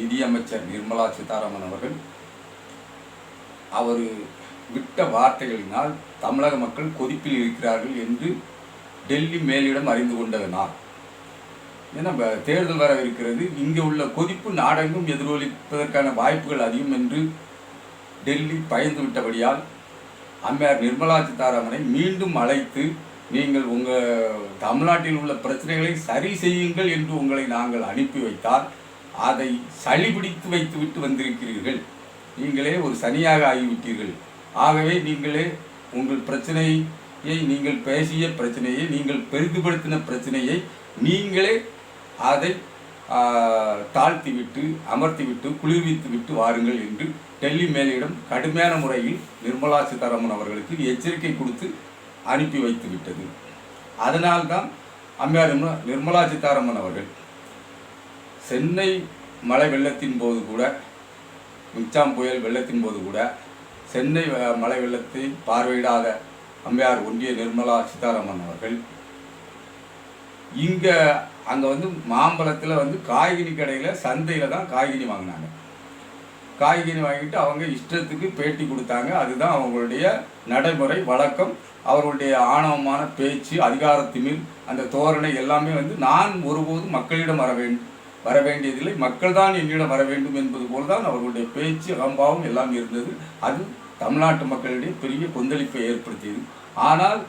நிதியமைச்சர் நிர்மலா சீதாராமன் அவர்கள் அவர் விட்ட வார்த்தைகளினால் தமிழக மக்கள் கொதிப்பில் இருக்கிறார்கள் என்று டெல்லி மேலிடம் அறிந்து கொண்டதனால். ஏன்னா தேர்தல் வர இருக்கிறது. இங்கே உள்ள கொதிப்பு நாடெங்கும் எதிரொலிப்பதற்கான வாய்ப்புகள் அதிகம் என்று டெல்லி பயந்து விட்டபடியால் அம்மையார் நிர்மலா சீதாராமனை மீண்டும் அழைத்து நீங்கள் உங்கள் தமிழ்நாட்டில் உள்ள பிரச்சனைகளை சரி செய்யுங்கள் என்று உங்களை நாங்கள் அனுப்பி வைத்தால் அதை சளி பிடித்து வைத்து விட்டு வந்திருக்கிறீர்கள். நீங்களே ஒரு சனியாக ஆகிவிட்டீர்கள். ஆகவே நீங்களே உங்கள் பிரச்சனையை நீங்கள் பேசிய பிரச்சனையை நீங்கள் பெரிதுபடுத்தின பிரச்சனையை நீங்களே அதை தாழ்த்திவிட்டு அமர்த்திவிட்டு குளிர்வித்து விட்டு வாருங்கள் என்று டெல்லி மேலிடம் கடுமையான முறையில் நிர்மலா சீதாராமன் அவர்களுக்கு எச்சரிக்கை கொடுத்து அனுப்பி வைத்து விட்டது அதனால்தான் அம்மையார் நிர்மலா சீதாராமன் அவர்கள் சென்னை மழை வெள்ளத்தின் போது கூட மிக்சாம் புயல் வெள்ளத்தின் போது கூட சென்னை வ- மழை வெள்ளத்தை பார்வையிடாத அம்மையார் ஒன்றிய நிர்மலா சீதாராமன் அவர்கள் இங்கே அங்கே வந்து மாம்பழத்தில் வந்து காய்கறி கடையில் சந்தையில் தான் காய்கறி வாங்கினாங்க. காய்கறி வாங்கிட்டு அவங்க இஷ்டத்துக்கு பேட்டி கொடுத்தாங்க. அதுதான் அவங்களுடைய நடைமுறை வழக்கம். அவர்களுடைய ஆணவமான பேச்சு அதிகாரத்திமில் அந்த தோரணை எல்லாமே வந்து நான் ஒருபோதும் மக்களிடம் வர வேண்டும் வர வேண்டியதில்லை மக்கள் தான் என்னிடம் வர வேண்டும் என்பது போல்தான் அவர்களுடைய பேச்சு அகம்பாவம் எல்லாம் இருந்தது. அது தமிழ்நாட்டு மக்களிடையே பெரிய கொந்தளிப்பை ஏற்படுத்தியது. ஆனால்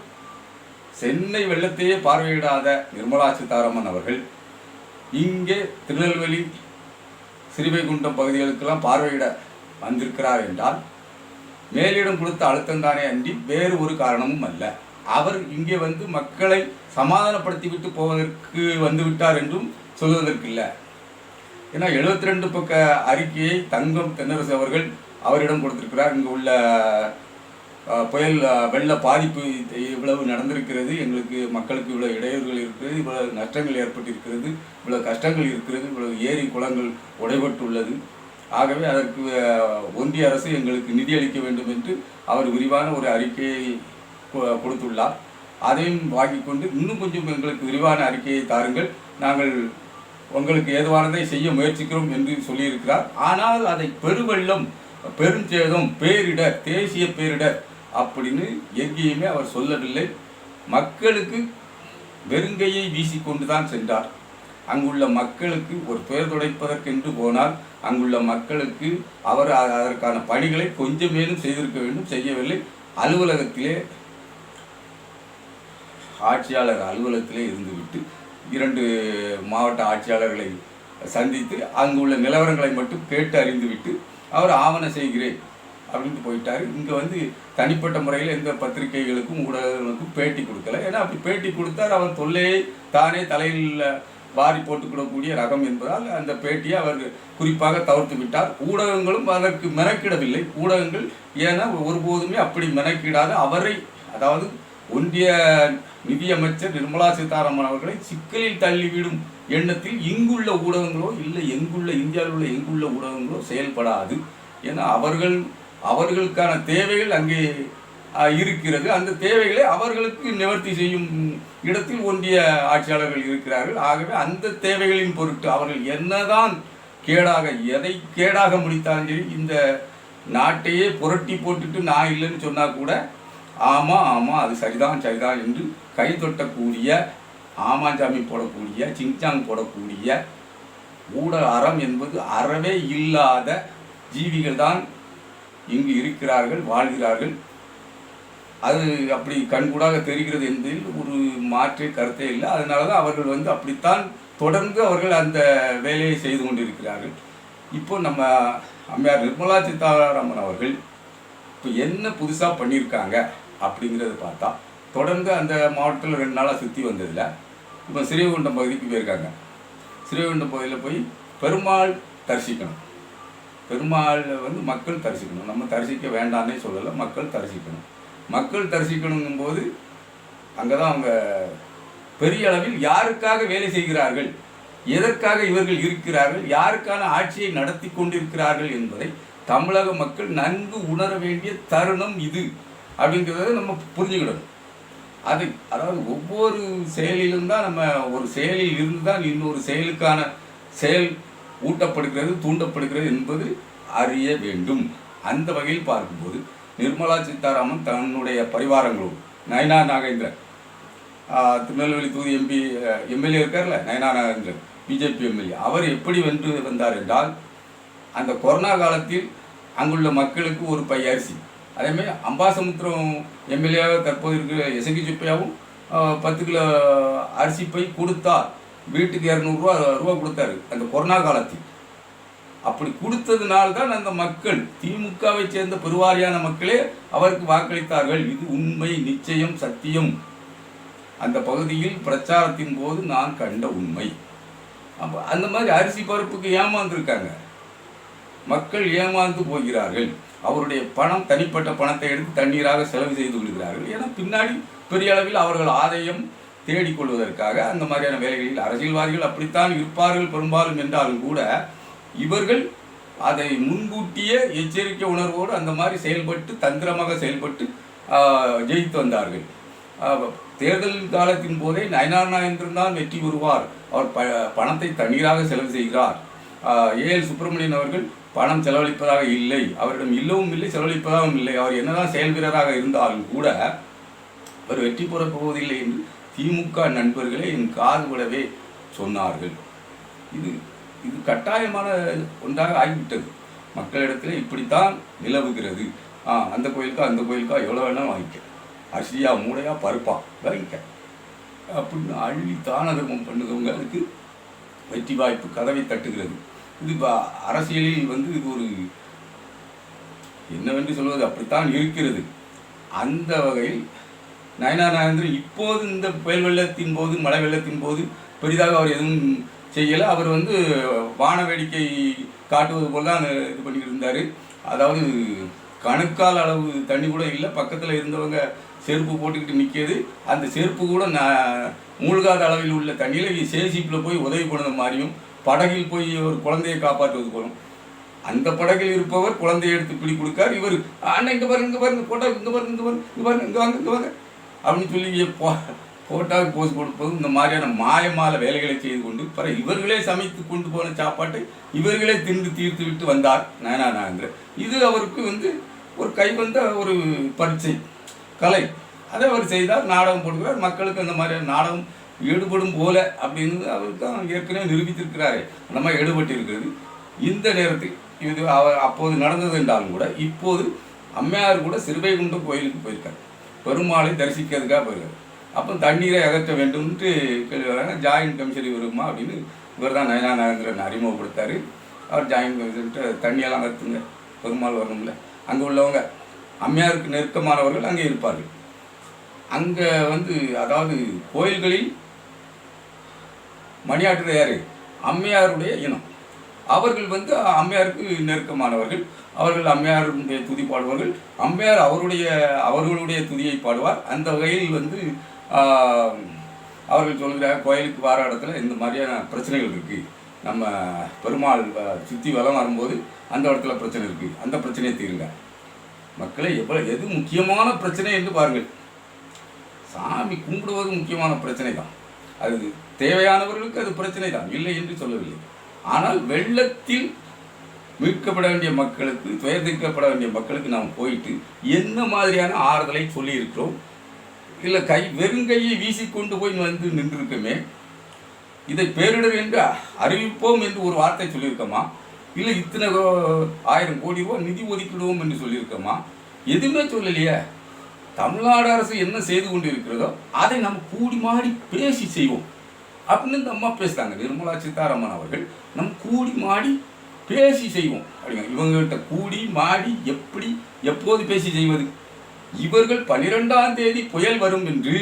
சென்னை வெள்ளத்தையே பார்வையிடாத நிர்மலா சீதாராமன் அவர்கள் இங்கே திருநெல்வேலி ஸ்ரீவைகுண்டம் பகுதிகளுக்கெல்லாம் பார்வையிட வந்திருக்கிறார் என்றால் மேலிடம் கொடுத்த அழுத்தம் தானே அன்றி வேறு ஒரு காரணமும் அல்ல. அவர் இங்கே வந்து மக்களை சமாதானப்படுத்தி விட்டு போவதற்கு வந்து விட்டார் என்றும் சொல்வதற்கில்லை. ஏன்னா 72 ரெண்டு பக்க அறிக்கையை தங்கம் தென்னரசு அவர்கள் அவரிடம் கொடுத்திருக்கிறார். இங்கே உள்ள புயல் வெள்ள பாதிப்பு இவ்வளவு நடந்திருக்கிறது. எங்களுக்கு மக்களுக்கு இவ்வளோ இடையூறுகள் இருக்கிறது. இவ்வளவு நஷ்டங்கள் ஏற்பட்டிருக்கிறது. இவ்வளவு கஷ்டங்கள் இருக்கிறது. இவ்வளவு ஏரி குளங்கள் உடைபட்டுள்ளது. ஆகவே அதற்கு ஒன்றிய அரசு எங்களுக்கு நிதி அளிக்க வேண்டும் என்று அவர் விரிவான ஒரு அறிக்கையை கொடுத்துள்ளார். அதையும் வாங்கி கொண்டு இன்னும் கொஞ்சம் எங்களுக்கு விரிவான அறிக்கையை தாருங்கள். நாங்கள் உங்களுக்கு ஏதுவானதை செய்ய முயற்சிக்கிறோம் என்று சொல்லியிருக்கிறார். ஆனால் அதை பெருவெள்ளம் பெருஞ்சேதம் பேரிடர் தேசிய பேரிடர் அப்படின்னு எங்கேயுமே அவர் சொல்லவில்லை. மக்களுக்கு வெறுங்கையை வீசிக்கொண்டு தான் சென்றார். அங்குள்ள மக்களுக்கு ஒரு பெயர் துடைப்பதற்கென்று போனால் அங்குள்ள மக்களுக்கு அவர் அதற்கான பணிகளை கொஞ்சமேனும் செய்திருக்க வேண்டும் செய்யவில்லை. அலுவலகத்திலே ஆட்சியாளர் அலுவலகத்திலே இருந்துவிட்டு இரண்டு மாவட்ட ஆட்சியாளர்களை சந்தித்து அங்கு உள்ள நிலவரங்களை மட்டும் கேட்டு அறிந்துவிட்டு அவர் ஆவணம் செய்கிறேன் அப்படின்ட்டு போயிட்டார். இங்கே வந்து தனிப்பட்ட முறையில் எந்த பத்திரிகைகளுக்கும் ஊடகங்களுக்கும் பேட்டி கொடுக்கல. ஏன்னா அப்படி பேட்டி கொடுத்தார் அவர் தொல்லையை தானே தலையில் வாரி போட்டுக்கிடக்கூடிய ரகம் என்பதால் அந்த பேட்டியை அவர் குறிப்பாக தவிர்த்து விட்டார். ஊடகங்களும் அதற்கு மெனக்கிடவில்லை. ஊடகங்கள் ஏன்னா ஒருபோதுமே அப்படி மெனக்கிடாத அவரை அதாவது ஒன்றிய நிதியமைச்சர் நிர்மலா சீதாராமன் அவர்களை சிக்கலில் தள்ளிவிடும் எண்ணத்தில் இங்குள்ள ஊடகங்களோ இல்லை எங்குள்ள இந்தியாவில் உள்ள எங்குள்ள ஊடகங்களோ செயல்படாது. ஏன்னா அவர்கள் அவர்களுக்கான தேவைகள் அங்கே இருக்கிறது. அந்த தேவைகளை அவர்களுக்கு நிவர்த்தி செய்யும் இடத்தில் ஒன்றிய ஆட்சியாளர்கள் இருக்கிறார்கள். ஆகவே அந்த தேவைகளின் பொருட்டு அவர்கள் என்னதான் கேடாக எதை கேடாக முடித்தாலும் சரி இந்த நாட்டையே புரட்டி போட்டுட்டு நான் இல்லைன்னு சொன்னால் கூட ஆமாம் ஆமாம் அது சரிதான் சரிதான் என்று கை தொட்டக்கூடிய ஆமாஞ்சாமி போடக்கூடிய சிங்சாங் போடக்கூடிய ஊடக அறம் என்பது அறவே இல்லாத ஜீவிகள் தான் இங்கு இருக்கிறார்கள் வாழ்கிறார்கள். அது அப்படி கண்கூடாக தெரிகிறது என்பதில் ஒரு மாற்று கருத்தே இல்லை. அதனால தான் அவர்கள் வந்து அப்படித்தான் தொடர்ந்து அவர்கள் அந்த வேலையை செய்து கொண்டிருக்கிறார்கள். இப்போ நம்ம அம்மையார் நிர்மலா சீதாராமன் அவர்கள் இப்போ என்ன புதுசாக பண்ணியிருக்காங்க? அப்படிங்கிறத பார்த்தா தொடர்ந்து அந்த மாவட்டத்தில் ரெண்டு நாளாக சுற்றி வந்ததில் இப்போ ஸ்ரீவைகுண்டம் பகுதிக்கு போயிருக்காங்க. ஸ்ரீவைகுண்டம் பகுதியில் போய் பெருமாள் தரிசிக்கணும். பெருமாள் வந்து மக்கள் தரிசிக்கணும். நம்ம தரிசிக்க வேண்டாம்னே சொல்லலை மக்கள் தரிசிக்கணும். மக்கள் தரிசிக்கணுங்கும் போது அங்கே தான் அவங்க பெரிய அளவில் யாருக்காக வேலை செய்கிறார்கள் எதற்காக இவர்கள் இருக்கிறார்கள் யாருக்கான ஆட்சியை நடத்தி கொண்டிருக்கிறார்கள் என்பதை தமிழக மக்கள் நன்கு உணர வேண்டிய தருணம் இது. அப்படிங்கிறத நம்ம புரிஞ்சுக்கிடணும். அது அதாவது ஒவ்வொரு செயலிலும் தான் நம்ம ஒரு செயலில் இருந்து தான் இன்னொரு செயலுக்கான செயல் ஊட்டப்படுகிறது தூண்டப்படுகிறது என்பது அறிய வேண்டும். அந்த வகையில் பார்க்கும்போது நிர்மலா சீதாராமன் தன்னுடைய பரிவாரங்களோடு நயனா நாகேந்திரன் திருநெல்வேலி தொகுதி எம்பி எம்எல்ஏ இருக்கார்ல நயனா நாகேந்திரன் பிஜேபி எம்எல்ஏ அவர் எப்படி வென்று வந்தார் என்றால் அந்த கொரோனா காலத்தில் அங்குள்ள மக்களுக்கு ஒரு பை அரிசி அதேமாதிரி அம்பாசமுத்திரம் எம்எல்ஏவாக தற்போது இருக்கிற எசகி சுப்பையாவும் பத்து கிலோ அரிசி பை கொடுத்தா வீட்டுக்கு இரநூறுவா ரூபா கொடுத்தாரு அந்த கொரோனா காலத்தில். அப்படி கொடுத்ததுனால தான் அந்த மக்கள் திமுகவை சேர்ந்த பெருவாரியான மக்களே அவருக்கு வாக்களித்தார்கள். இது உண்மை நிச்சயம் சத்தியம். அந்த பகுதியில் பிரச்சாரத்தின் போது நான் கண்ட உண்மை. அப்போ அந்த மாதிரி அரிசி பருப்புக்கு ஏமாந்துருக்காங்க. மக்கள் ஏமாந்து போகிறார்கள். அவருடைய பணம் தனிப்பட்ட பணத்தை எடுத்து தண்ணீராக செலவு செய்து கொள்கிறார்கள் ஏன்னா பின்னாடி பெரிய அளவில் அவர்கள் ஆதாயம் தேடிக்கொள்வதற்காக அந்த மாதிரியான வேலைகளில் அரசியல்வாதிகள் அப்படித்தான் இருப்பார்கள் பெரும்பாலும் என்றாலும் கூட இவர்கள் அதை முன்கூட்டியே எச்சரிக்கை உணர்வோடு அந்த மாதிரி செயல்பட்டு தந்திரமாக செயல்பட்டு ஜெயித்து வந்தார்கள். தேர்தல் காலத்தின் போதே நயனார் நாயன் தான் வெற்றி பெறுவார். அவர் ப பணத்தை தண்ணீராக செலவு செய்கிறார். ஏஎல் சுப்பிரமணியன் அவர்கள் பணம் செலவழிப்பதாக இல்லை. அவரிடம் இல்லவும் இல்லை செலவழிப்பதாகவும் இல்லை. அவர் என்னதான் செயல் வீரராக இருந்தாலும் கூட அவர் வெற்றி பெறப் போவதில்லை என்று திமுக நண்பர்களே என் காது விடவே சொன்னார்கள். இது இது கட்டாயமான ஒன்றாக ஆகிவிட்டது. மக்களிடத்தில் இப்படித்தான் நிலவுகிறது. ஆ அந்த கோயிலுக்கா அந்த கோயிலுக்கா எவ்வளோ வேணாலும் வாங்கிக்க. அரிசியா மூடையா பருப்பா வாங்கிக்க. அப்படின்னு அள்ளி தான பண்ணுறவங்களுக்கு வெற்றி வாய்ப்பு கதவை தட்டுகிறது. இது இப்போ அரசியலில் வந்து இது ஒரு என்னவென்று சொல்வது அப்படித்தான் இருக்கிறது. அந்த வகையில் நயனா நாகேந்திரன் இப்போது இந்த புயல் வெள்ளத்தின் போது மழை வெள்ளத்தின் போது பெரிதாக அவர் எதுவும் செய்யலை. அவர் வந்து வான வேடிக்கை காட்டுவது போல் தான் இது பண்ணிக்கிட்டு இருந்தார். அதாவது கணுக்கால் அளவு தண்ணி கூட இல்லை. பக்கத்தில் இருந்தவங்க செருப்பு போட்டுக்கிட்டு நிற்கிது அந்த செருப்பு கூட நான் மூழ்காத அளவில் உள்ள தண்ணியில் சேசிப்பில் போய் உதவி பண்ணுற மாதிரியும் படகில் போய் ஒரு குழந்தையை காப்பாற்றுவது போலும். அந்த படகில் இருப்பவர் குழந்தையை எடுத்து பிடி கொடுக்கார். இவர் அண்ணன் இங்கே பாருங்க இங்கே பாருங்க போட்டா இங்கே பாருங்க இங்கே பாருங்க இங்கே பாருங்க இங்கே வாங்க இங்கே வாங்க. அப்படின்னு சொல்லி போ போட்டாவுக்கு போஸ் கொடுப்பதும் இந்த மாதிரியான மாயமால வேலைகளை செய்து கொண்டு பிற இவர்களே சமைத்து கொண்டு போன சாப்பாட்டை இவர்களே தின்று தீர்த்து விட்டு வந்தார் நயனா நாகேந்திரன் இது அவருக்கு வந்து ஒரு கைவந்த ஒரு பரீட்சை கலை. அதை அவர் செய்தார் நாடகம் போடுகிறார். மக்களுக்கு அந்த மாதிரியான நாடகம் ஈடுபடும் போல அப்படின்னு அவர் தான் ஏற்கனவே நிரூபித்திருக்கிறாரே. அந்த மாதிரி இந்த நேரத்தில் இது அவர் அப்போது நடந்தது என்றாலும் கூட இப்போது அம்மையார் கூட சிறுவைகுண்டம் கோயிலுக்கு போயிருக்காரு. பெருமாளை தரிசிக்கிறதுக்காக போயிருக்காரு. அப்போ தண்ணீரை அகற்ற வேண்டும்ன்ட்டு கேள்வி வராங்க. ஜாயின்ட் கமிஷன் வருமா அப்படின்னு இவர் தான் நயனா நரேந்திரன் அறிமுகப்படுத்தார். அவர் ஜாயின்ட் கமிஷன்ட்டு தண்ணியெல்லாம் அகற்றுங்க. பெருமாள் வரணும்ல. அங்கே உள்ளவங்க அம்மையாருக்கு நெருக்கமானவர்கள் அங்கே இருப்பார்கள். அங்கே வந்து அதாவது கோயில்களில் மணியாற்று யார்? அம்மையாருடைய இனம். அவர்கள் வந்து அம்மையாருக்கு நெருக்கமானவர்கள். அவர்கள் அம்மையாருடைய துதி பாடுவார்கள். அம்மையார் அவருடைய அவர்களுடைய துதியை பாடுவார். அந்த வகையில் வந்து அவர்கள் சொல்கிற கோயிலுக்கு வார இடத்துல இந்த மாதிரியான பிரச்சனைகள் இருக்குது நம்ம பெருமாள் சுற்றி வலம் வரும்போது அந்த இடத்துல பிரச்சனை இருக்குது அந்த பிரச்சனையை தீருங்க. மக்களை எவ்வளோ எது முக்கியமான பிரச்சனை என்று பாருங்கள். சாமி கும்பிடுவது முக்கியமான பிரச்சனை தான் அது தேவையானவர்களுக்கு அது பிரச்சனை தான் இல்லை என்று சொல்லவில்லை. ஆனால் வெள்ளத்தில் மீட்கப்பட வேண்டிய மக்களுக்கு துயர்திக்கப்பட வேண்டிய மக்களுக்கு நாம் போயிட்டு என்ன மாதிரியான ஆறுதலை சொல்லியிருக்கிறோம்? இல்லை கை வெறுங்கையை வீசிக்கொண்டு போய் வந்து நின்றிருக்கமே இதை பேரிடர் என்று அறிவிப்போம் என்று ஒரு வார்த்தை சொல்லியிருக்கோமா? இல்லை இத்தனை கோ- ஆயிரம் கோடி ரூபா நிதி ஒதுக்கிடுவோம் என்று சொல்லியிருக்கோமா? எதுவுமே சொல்லலையே. தமிழ்நாடு அரசு என்ன செய்து கொண்டு இருக்கிறதோ அதை நம்ம கூடி மாடி பேசி செய்வோம். அப்படின்னு இந்த அம்மா பேசுகிறாங்க நிர்மலா சீதாராமன் அவர்கள் நம்ம கூடி மாடி பேசி செய்வோம். அப்படிங்க இவங்ககிட்ட கூடி மாடி எப்படி எப்போது பேசி செய்வது? இவர்கள் பனிரெண்டாம் தேதி புயல் வரும் என்று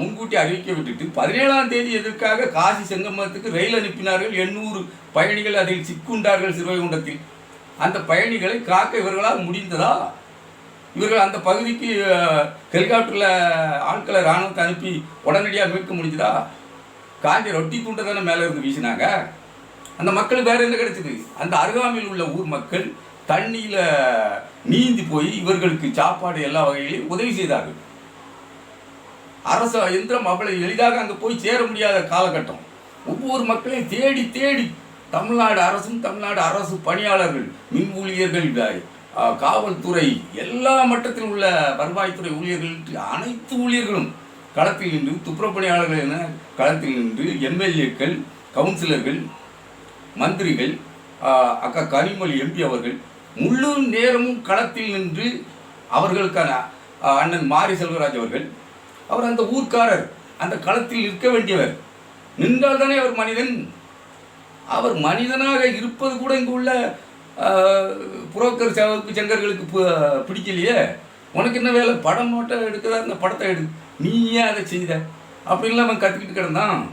முன்கூட்டி அறிவிக்க விட்டுட்டு பதினேழாம் தேதி எதற்காக காசி செங்கமத்துக்கு ரயில் அனுப்பினார்கள்? எண்ணூறு பயணிகள் அதில் சிக்குண்டார்கள் சிறுவைகுண்டத்தில். அந்த பயணிகளை காக்க இவர்களால் முடிந்ததா? இவர்கள் அந்த பகுதிக்கு ஹெலிகாப்டரில் ஆட்களை இராணுவத்தை அனுப்பி உடனடியாக மீட்க முடிஞ்சதா? காஞ்சி ரொட்டி துண்டை தானே மேலே இருந்து வீசினாங்க. அந்த மக்கள் வேறு என்ன கிடைச்சிது? அந்த அருகாமையில் உள்ள ஊர் மக்கள் தண்ணியில் நீந்தி போய் இவர்களுக்கு சாப்பாடு எல்லா வகையிலையும் உதவி செய்தார்கள். அரசு எந்திரம் அவ்வளவு எளிதாக அங்கே போய் சேர முடியாத காலகட்டம். ஒவ்வொரு மக்களையும் தேடி தேடி தமிழ்நாடு அரசும் தமிழ்நாடு அரசு பணியாளர்கள் மின் ஊழியர்கள் காவல்துறை எல்லா மட்டத்தில் உள்ள வருவாய்த்துறை ஊழியர்கள் அனைத்து ஊழியர்களும் களத்தில் நின்று துப்புரப்பணியாளர்கள் என களத்தில் நின்று எம்எல்ஏக்கள் கவுன்சிலர்கள் மந்திரிகள் அக்கா கனிமொழி எம்பி அவர்கள் முழு நேரமும் களத்தில் நின்று அவர்களுக்கான அண்ணன் மாரி செல்வராஜ் அவர்கள் அவர் அந்த ஊர்க்காரர் அந்த களத்தில் நிற்க வேண்டியவர். நின்றால் தானே அவர் மனிதன்? அவர் மனிதனாக இருப்பது கூட இங்கு உள்ள புரோக்கர் சவப்பு சங்கர்களுக்கு பு- பிடிக்கலையே. உனக்கு என்ன வேலை? படம் மட்டும் எடுக்கிறதா அந்த படத்தை எடு. நீ ஏன் அதை செய்த? அப்படின்லாம் அவன் கற்றுக்கிட்டு கிடந்தான்.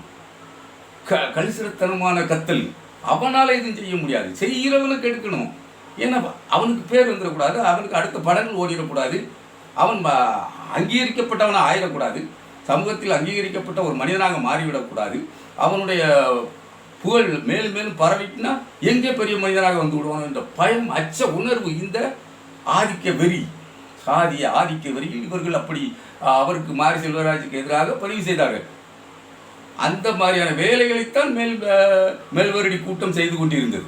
க கலிசிரத்தனமான கத்தல். அவனால் எதுவும் செய்ய முடியாது. செய்கிறவனுக்கு எடுக்கணும். ஏன்னா அவனுக்கு பேர் வந்துடக்கூடாது. அவனுக்கு அடுத்த படங்கள் ஓடிடக்கூடாது. அவன் அங்கீகரிக்கப்பட்டவனாக ஆயிடக்கூடாது. சமூகத்தில் அங்கீகரிக்கப்பட்ட ஒரு மனிதனாக மாறிவிடக்கூடாது. அவனுடைய புகழ் மேலும் மேலும் பரவிட்டுனா எங்கே பெரிய மனிதனாக வந்து விடுவான் என்ற பயம் அச்ச உணர்வு இந்த ஆதிக்க வெறி சாதிய ஆதிக்க வெறியில் இவர்கள் அப்படி அவருக்கு மாரி செல்வராஜுக்கு எதிராக பதிவு செய்தார்கள். அந்த மாதிரியான வேலைகளைத்தான் மேல் அஹ், மேல்வருடி கூட்டம் செய்து கொண்டிருந்தது.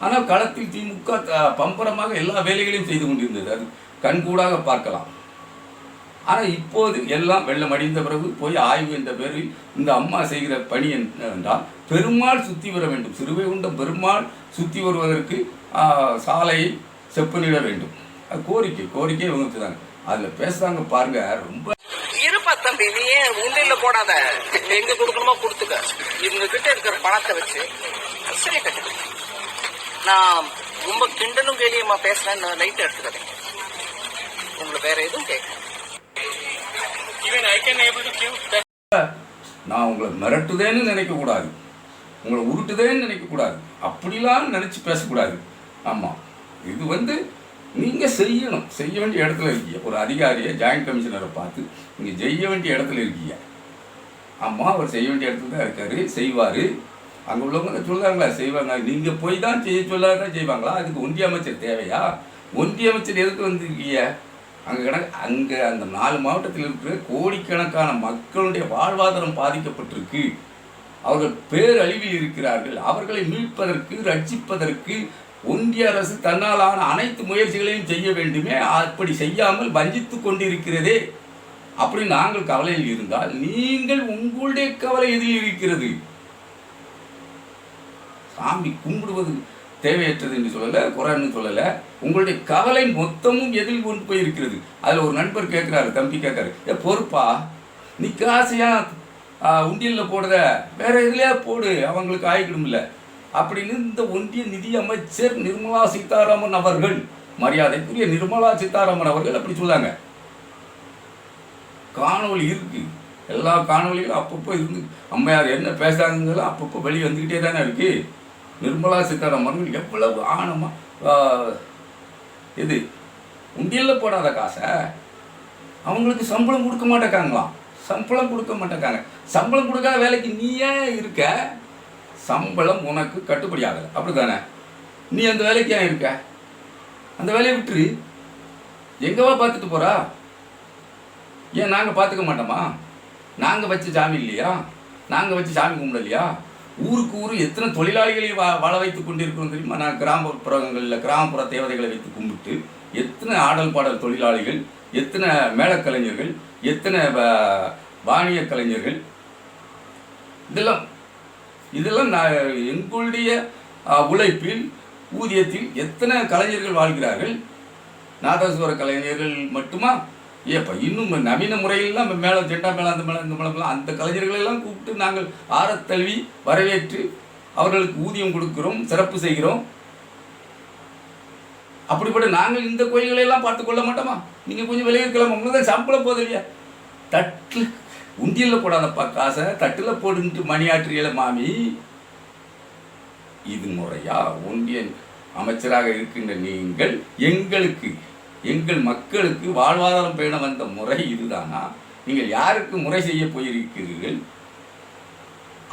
ஆனால் களத்தில் திமுக த- பம்பரமாக எல்லா வேலைகளையும் செய்து கொண்டிருந்தது. அது கண்கூடாக பார்க்கலாம். ஆனால் இப்போது எல்லாம் வெள்ளம் அடிந்த பிறகு போய் ஆய்வு என்ற பேரில் இந்த அம்மா செய்கிற பணி என்றால் பெருமாள் சுற்றி வர வேண்டும். சிறுவை உண்ட பெருமாள் சுற்றி வருவதற்கு சாலையை செப்பனிட வேண்டும். அது கோரிக்கை கோரிக்கை இவங்க வச்சுதாங்க அதில் பேசுகிறாங்க பாருங்க ரொம்ப இருப்பா தம்பி நீ ஏன் உண்டியல்ல போடாத. எங்க கொடுக்கணுமோ கொடுத்துக்க. இவங்க கிட்ட இருக்கிற பணத்தை வச்சு சரி கட்டு. நான் ரொம்ப கிண்டலும் கேலியமா பேசுறேன்னு லைட் எடுத்துக்கிறேன். உங்களை வேற எதுவும் கேட்க Even I can able to give the நான் உங்களை மிரட்டுதேன்னு நினைக்கக்கூடாது உங்களை உருட்டுதேன்னு நினைக்கக்கூடாது. அப்படிலாம் நினச்சி பேசக்கூடாது. ஆமாம் இது வந்து நீங்கள் செய்யணும். செய்ய வேண்டிய இடத்துல இருக்கீங்க. ஒரு அதிகாரியை ஜாயிண்ட் கமிஷனரை பார்த்து நீங்கள் செய்ய வேண்டிய இடத்துல இருக்கீங்க. ஆமாம் அவர் செய்ய வேண்டிய இடத்துல தான் இருக்கார். செய்வார். அங்கே உள்ளவங்க தான் சொல்லுவாங்களா செய்வாங்க. நீங்கள் போய் தான் செய்ய சொல்லாத தான் செய்வாங்களா? அதுக்கு ஒன்றிய அமைச்சர் தேவையா? ஒன்றிய அமைச்சர் எதுக்கு வந்திருக்கீங்க? அங்கே கணக்கு அங்கே அந்த நாலு மாவட்டத்தில் இருக்கிற கோடிக்கணக்கான மக்களுடைய வாழ்வாதாரம் பாதிக்கப்பட்டிருக்கு. அவர்கள் பேரழிவில் இருக்கிறார்கள். அவர்களை மீட்பதற்கு ரட்சிப்பதற்கு ஒன்றிய அரசு தன்னாலான அனைத்து முயற்சிகளையும் செய்ய வேண்டுமே. அப்படி செய்யாமல் வஞ்சித்து கொண்டிருக்கிறதே. அப்படி நாங்கள் கவலையில் இருந்தால் நீங்கள் உங்களுடைய கவலை எதில் இருக்கிறது? சாமி கும்பிடுவது தேவையற்றது என்று சொல்லலை குறைன்னு சொல்லலை. உங்களுடைய கவலை மொத்தமும் எதில் கொண்டு போய் இருக்கிறது அதில் ஒரு நண்பர் கேட்குறாரு தம்பி கேட்குறாரு ஏ பொறுப்பா? நீ காசையாக உண்டியலில் போடுற வேறு எதுலையா போடு அவங்களுக்கு ஆயிக்கிடும்ல. அப்படின்னு இந்த ஒன்றிய நிதி அமைச்சர் நிர்மலா சீதாராமன் அவர்கள் மரியாதைக்குரிய நிர்மலா சீதாராமன் அவர்கள் அப்படி சொல்லாங்க காணொளி இருக்கு. எல்லா காணொலிகளும் அப்பப்போ இருந்து அம்மையார் என்ன பேசுறாங்கலாம் அப்பப்போ வெளியே வந்துக்கிட்டே தானே இருக்கு. நிர்மலா சீதாராமன் எவ்வளவு ஆணமாக இது உண்டியலில் போடாத காசை அவங்களுக்கு சம்பளம் கொடுக்க மாட்டேக்காங்களாம் சம்பளம் கொடுக்க மாட்டேங்காங்க சம்பளம் கொடுக்காத வேலைக்கு நீ ஏன் இருக்க? சம்பளம் உனக்கு கட்டுப்படி ஆகலை. அப்படி தானே நீ அந்த வேலைக்கு ஏன் இருக்க? அந்த வேலையை விட்டுரு. எங்கேவா பார்த்துட்டு போகிறா ஏன் நாங்கள் பார்த்துக்க மாட்டோமா? நாங்கள் வச்ச சாமி இல்லையா? நாங்கள் வச்சு சாமி கும்பிடலையா ஊருக்கு ஊர் எத்தனை தொழிலாளிகளை வா வாழ வைத்து கொண்டிருக்கிறோம் தெரியுமா? நான் கிராமப்புறங்களில் கிராமப்புற தேவதைகளை வைத்து கும்பிட்டு எத்தனை ஆடல் பாடல் தொழிலாளிகள் எத்தனை மேலக்கலைஞர்கள் எத்தனை வ- வாணிய கலைஞர்கள்? இதெல்லாம் இதெல்லாம் நான் எங்களுடைய உழைப்பில் ஊதியத்தில் எத்தனை கலைஞர்கள் வாழ்கிறார்கள்? நாதஸ்வர கலைஞர்கள் மட்டுமா? ஏப்பா இன்னும் நவீன முறையில் நம்ம மேளம் ஜெண்டா மேலே அந்த மேலே இந்த மேலே அந்த கலைஞர்களை எல்லாம் கூப்பிட்டு நாங்கள் ஆரத்தழுவி வரவேற்று அவர்களுக்கு ஊதியம் கொடுக்கிறோம் சிறப்பு செய்கிறோம். அப்படிப்பட்ட நாங்கள் இந்த கோயில்களை எல்லாம் பார்த்து கொள்ள மாட்டோமா? நீங்கள் கொஞ்சம் விலகி இருக்கலாம் உங்களுக்கு தான் சம்பளம் போதும் இல்லையா? தட்டில் உண்டியலில் போடாதப்பா காசை. தட்டில் போடுன்ட்டு மணியாற்றியல மாமி. இது முறையா ஒன்றிய அமைச்சராக இருக்கின்ற நீங்கள் எங்களுக்கு எங்கள் மக்களுக்கு வாழ்வாதாரம் பேண வந்த முறை இதுதானா? நீங்கள் யாருக்கு முறை செய்ய போயிருக்கிறீர்கள்?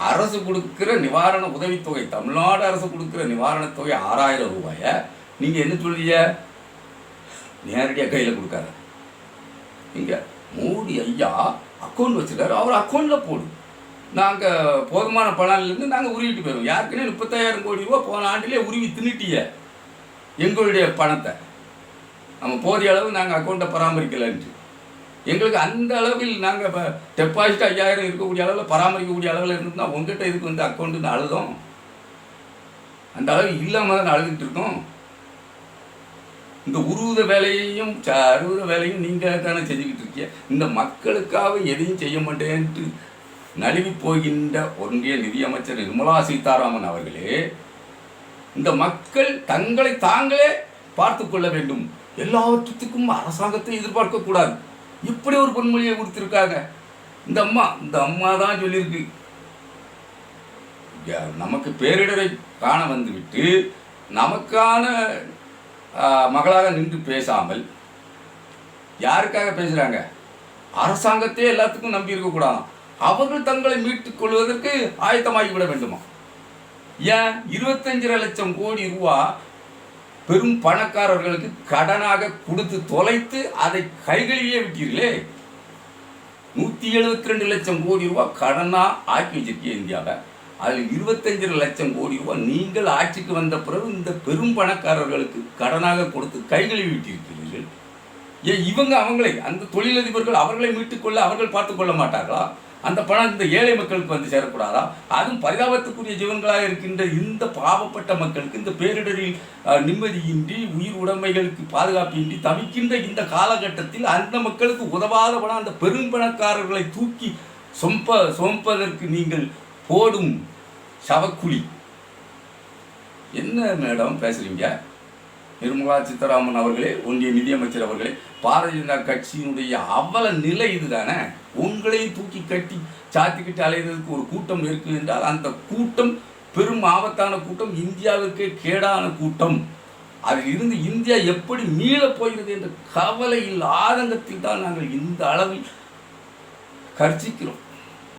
அரசு கொடுக்கிற நிவாரண உதவித்தொகை தமிழ்நாடு அரசு கொடுக்கிற நிவாரணத் தொகை ஆறாயிரம் ரூபாயை. நீங்கள் என்ன சொல்றீங்க? நேரடியாக கையில் கொடுக்காத. இங்கே மோடி ஐயா அக்கௌண்ட் வச்சிருக்காரு. அவர் அக்கௌண்ட்டில் போடும் நாங்கள் போதுமான பலன்லேருந்து நாங்கள் உருவிட்டு போயிடுவோம். யாருக்குன்னு முப்பத்தாயிரம் கோடி ரூபா போன ஆண்டிலே உருவி தின்னுட்டிய. எங்களுடைய பணத்தை. நம்ம போதிய அளவு நாங்கள் அக்கௌண்ட்டை பராமரிக்கலைன்ட்டு. எங்களுக்கு அந்த அளவில் நாங்கள் இப்போ டெபாசிட் ஐயாயிரம் இருக்கக்கூடிய அளவில் பராமரிக்கக்கூடிய அளவில் இருந்ததுன்னா உங்ககிட்ட இதுக்கு வந்து அக்கௌண்ட்டுன்னு அழுதோம். அந்த அளவு இல்லாமல் தான் அழுதுகிட்டு இருக்கோம். இந்த உருவுத வேலையையும் ச- அறுவத வேலையும் நீங்கள் தானே செஞ்சுக்கிட்டு இருக்கீங்க. இந்த மக்களுக்காக எதையும் செய்ய மாட்டேன்ட்டு நழுவி போகின்ற ஒன்றிய நிதியமைச்சர் நிர்மலா சீதாராமன் அவர்களே இந்த மக்கள் தங்களை தாங்களே பார்த்து கொள்ள வேண்டும். எல்லாவற்றுக்கும் அரசாங்கத்தை எதிர்பார்க்கக்கூடாது இப்படி ஒரு பொன்மொழியை கொடுத்துருக்காங்க. இந்த அம்மா இந்த அம்மா தான் சொல்லியிருக்கு. நமக்கு பேரிடரை காண வந்துவிட்டு நமக்கான மகளாக நின்று பேசாமல் யாருக்காக பேசுகிறாங்க அரசாங்கத்தையே எல்லாத்துக்கும் நம்பி இருக்கக்கூடாதாம் அவர்கள் தங்களை மீட்டுக் கொள்வதற்கு ஆயத்தமாகி விட வேண்டுமா? ஏன்? இருபத்தஞ்சரை லட்சம் கோடி ரூபா பெரும் பணக்காரர்களுக்கு கடனாக கொடுத்து தொலைத்து அதை கைகளிலேயே விட்டீர்களே. நூற்றி எழுபத்தி ரெண்டு லட்சம் கோடி ரூபா கடனாக ஆக்கி வச்சிருக்கீங்க இந்தியாவை. அதில் இருபத்தஞ்சரை லட்சம் கோடி ரூபாய் நீங்கள் ஆட்சிக்கு வந்த பிறகு இந்த பெரும் பணக்காரர்களுக்கு கடனாக கொடுத்து கைகளை விட்டிருக்கிறீர்கள் ஏன் இவங்க அவங்களை அந்த தொழிலதிபர்கள் அவர்களை மீட்டுக்கொள்ள அவர்கள் பார்த்து கொள்ள மாட்டார்களா? அந்த பணம் இந்த ஏழை மக்களுக்கு வந்து சேரக்கூடாதா? அதுவும் பரிதாபத்துக்குரிய ஜீவன்களாக இருக்கின்ற இந்த பாவப்பட்ட மக்களுக்கு இந்த பேரிடரில் நிம்மதியின்றி உயிர் உடைமைகளுக்கு பாதுகாப்பின்றி தவிக்கின்ற இந்த காலகட்டத்தில் அந்த மக்களுக்கு உதவாத பணம் அந்த பெரும் பணக்காரர்களை தூக்கி சொம்ப சொம்பதற்கு நீங்கள் போடும் சவக்குழி. என்ன மேடம் பேசுறீங்க? நிர்மலா சீதாராமன் அவர்களே ஒன்றிய நிதியமைச்சர் அவர்களே பாரதிய ஜனதா கட்சியினுடைய அவல நிலை இதுதானே? உங்களையும் தூக்கி கட்டி சாத்திக்கிட்டு அலைவதற்கு ஒரு கூட்டம் இருக்கு என்றால் அந்த கூட்டம் பெரும் ஆபத்தான கூட்டம் இந்தியாவிற்கே கேடான கூட்டம். அதில் இருந்து இந்தியா எப்படி மீளப் போகிறது என்ற கவலையில் ஆதங்கத்தில் தான் நாங்கள் இந்த அளவில் கர்ச்சிக்கிறோம்